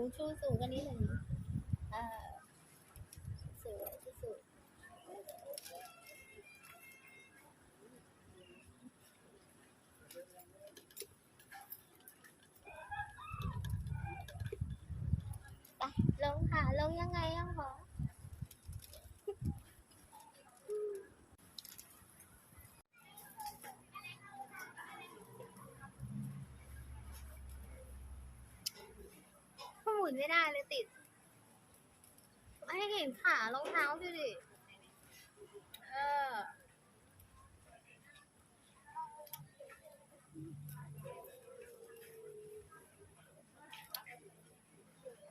งชูสูงกันนี้หนึ่งเออสวยที่สุดไปลงค่ะ ลงยังไงยังหรอ มุนไม่ได้เลยติด ไม่ให้เห็นขารองเท้าดูดิ เออ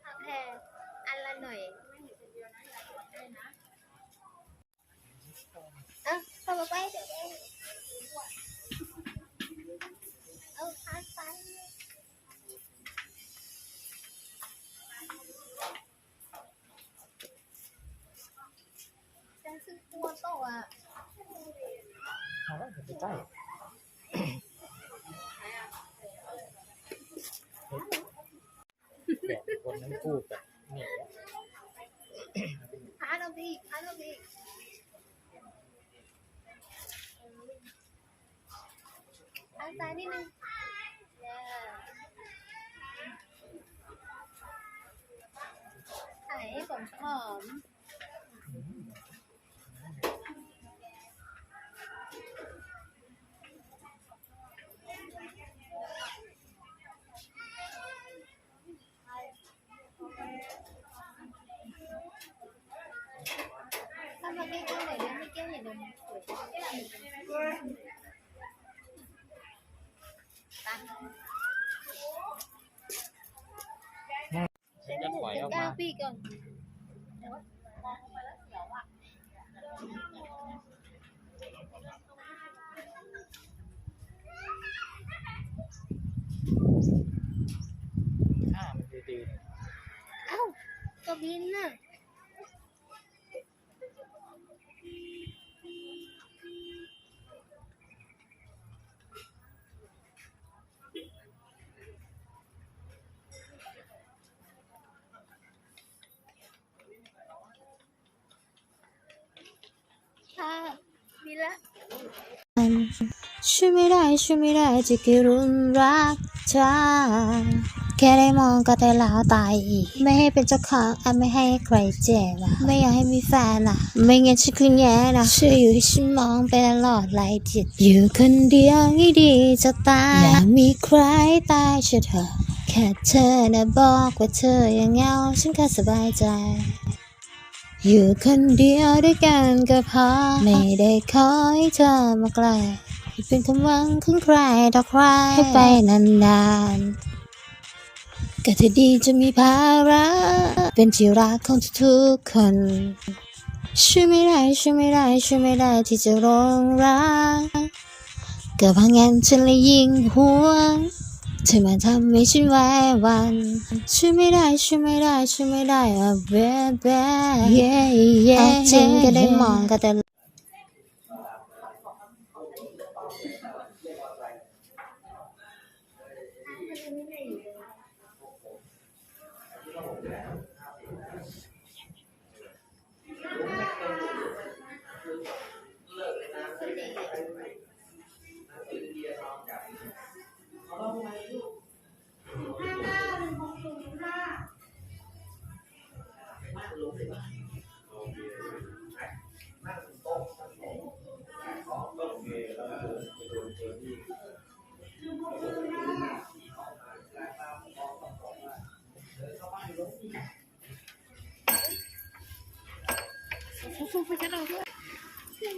ผักแพรอันละหน่อย เอ้าเข้ามาไปเดี๋ยว คนนั้นพูดแบบนี่แหละพาเราดีพาเราดีทางซ้ายนิดนึงใส่ให้ผมหอม ฉันจะถอยออกก้ามาปีก่อนข้ามันดีเอ้ากระบินน่ะค่ะ ช่วยไม่ได้ช่วยไม่ได้จะกี่รุนรักเธอแค่ได้มองก็แต่ลาวตายอีก ไม่ให้เป็นเจ้าของอะไม่ให้ใครเจ็บอะไม่อยากให้มีแฟนอะ ไม่งั้นฉันคือแย่นะช่วยอยู่ให้ฉันมองไปตลอดไล่จิต อยู่คนเดียวนี่ดีจะตาย อยากมีใครตายเฉยเถอะแค่เธอนะบอกว่าเธอยังเหงาฉันก็สบายใจ อยู่คนเดียวด้วยกันก็พอไม่ได้ขอให้เธอมาไกลเป็นความหวังของใครต่อใครให้ไปนานๆก็เธอดีจะมีภาระเป็นที่รักของทุกๆคนช่วยไม่ได้ช่วยไม่ได้ช่วยไม่ได้ที่จะรองรักก็พราะงั้นฉันเลยยิ่งห่วง เธอมาทำให้ฉันไว้วันช่วยไม่ได้ช่วยไม่ได้ช่วยไม่ได้อะเบ๊เบ๊เย่เย่จริงก็ได้มองก็แต่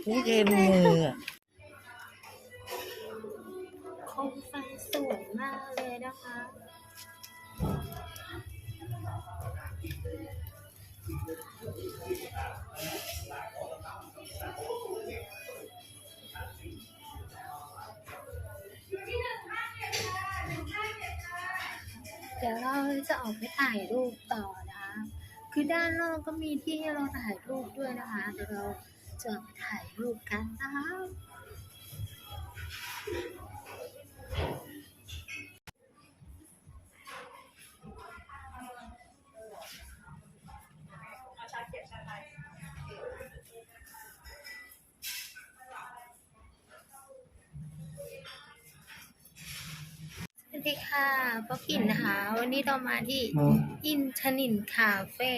ๆนี่เย็นมือโคมไฟสวยมากเลยนะคะ เดี๋ยวเราจะออกไปถ่ายรูปต่อนะคะ คือด้านนอกก็มีที่ให้เราถ่ายรูปด้วยนะคะ เดี๋ยวเรา จะมาถ่ายรูปกันนะคะสวัสดีค่ะป๊อปปินนะคะ วันนี้เรามาที่อินชนินคาเฟ่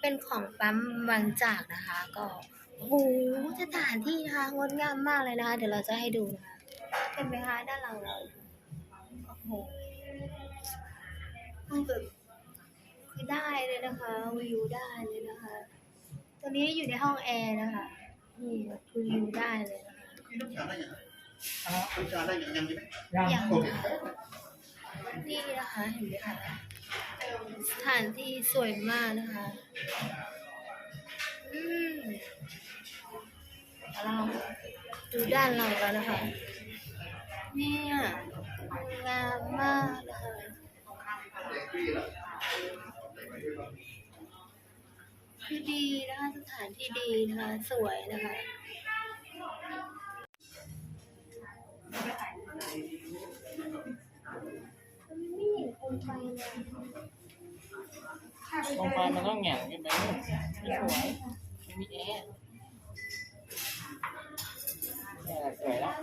เป็นของปั๊มบางจากนะคะ ก็ โอ้โหสถานที่นะคะงดงามมากเลยนะคะ เดี๋ยวเราจะให้ดูนะคะเห็นไหมคะด้านหลังเราโอ้โหคือแบบคือได้เลยนะคะวิวได้เลยนะคะ ตอนนี้อยู่ในห้องแอร์นะคะนี่คือวิวได้เลยนะคะน้ำชาได้ยังน้ำชาได้ยังยังไหมยังอย่างโอเคนี่นะคะเห็นไหมคะสถานที่สวยมากนะคะ เราดูด้านเราแล้วนะคะ เนี่ยงามมากนะคะคือดีนะคะสถานที่ดีนะคะสวยนะคะไม่เห็นคนไปเลยลงไปมันต้องแหง่นขึ้นไปนู่นไม่สวยไม่มีแอร์ สวยแล้ว